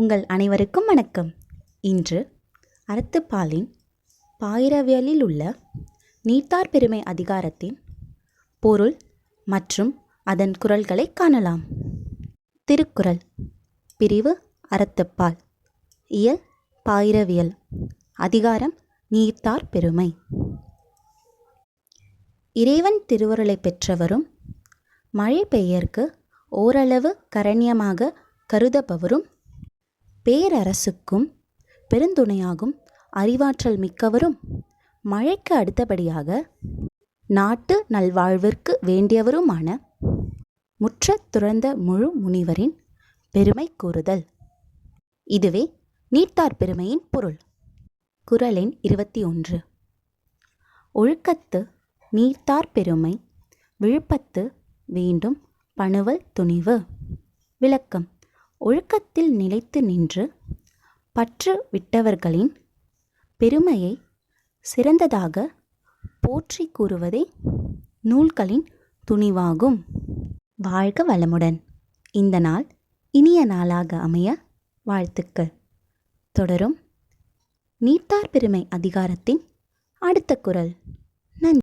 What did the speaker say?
உங்கள் அனைவருக்கும் வணக்கம். இன்று அறத்துப்பாலின் பாயிரவியலில் உள்ள நீத்தார் பெருமை அதிகாரத்தின் பொருள் மற்றும் அதன் குரல்களை காணலாம். திருக்குறள் பிரிவு அறத்துப்பால் இயல் பாயிரவியல் அதிகாரம் நீத்தார் பெருமை. இறைவன் திருவருளை பெற்றவரும் மழை பெய்யற்கு ஓரளவு கரண்யமாக கருதப்பவரும் பேரரசுக்கும் பெருந்துணையாகும் அறிவாற்றல் மிக்கவரும் மழைக்கு அடுத்தபடியாக நாட்டு நல்வாழ்விற்கு வேண்டியவருமான முற்றத் துறந்த முழு முனிவரின் பெருமை கூறுதல். இதுவே நீட்டார் பெருமையின் பொருள். குரலின் இருபத்தி ஒன்று. ஒழுக்கத்து நீர்த்தார் பெருமை விழுப்பத்து வேண்டும் பணுவல் துணிவு. விளக்கம். ஒழுக்கத்தில் நிலைத்து நின்று பற்று விட்டவர்களின் பெருமையை சிறந்ததாக போற்றி கூறுவதே நூல்களின் துணிவாகும். வாழ்க வளமுடன். இந்த நாள் இனிய நாளாக அமைய வாழ்த்துக்கள். தொடரும் நீட்டார் பெருமை அதிகாரத்தின் அடுத்த குரல். நன்றி.